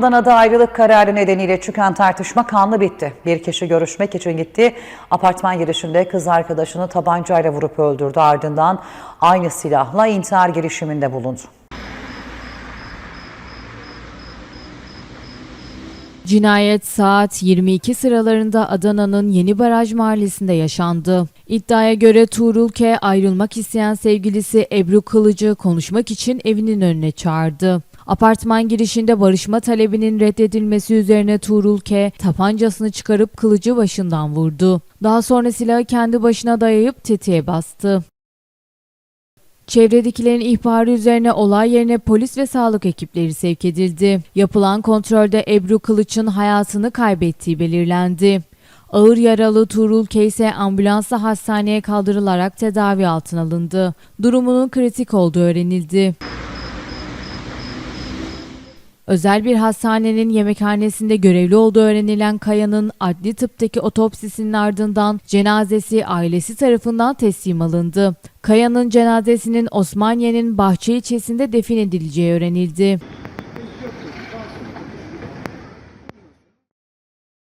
Adana'da ayrılık kararı nedeniyle çıkan tartışma kanlı bitti. Bir kişi görüşmek için gitti. Apartman girişinde kız arkadaşını tabancayla vurup öldürdü. Ardından aynı silahla intihar girişiminde bulundu. Cinayet saat 22 sıralarında Adana'nın Yeni Baraj Mahallesi'nde yaşandı. İddiaya göre Tuğrul K. ayrılmak isteyen sevgilisi Ebru Kılıcı konuşmak için evinin önüne çağırdı. Apartman girişinde barışma talebinin reddedilmesi üzerine Tuğrul K. tabancasını çıkarıp Kılıcı başından vurdu. Daha sonra silahı kendi başına dayayıp tetiğe bastı. Çevredekilerin ihbarı üzerine olay yerine polis ve sağlık ekipleri sevk edildi. Yapılan kontrolde Ebru Kılıç'ın hayatını kaybettiği belirlendi. Ağır yaralı Tuğrul Keyse ambulansla hastaneye kaldırılarak tedavi altına alındı. Durumunun kritik olduğu öğrenildi. Özel bir hastanenin yemekhanesinde görevli olduğu öğrenilen Kaya'nın adli tıptaki otopsisinin ardından cenazesi ailesi tarafından teslim alındı. Kaya'nın cenazesinin Osmaniye'nin Bahçe ilçesinde defin edileceği öğrenildi.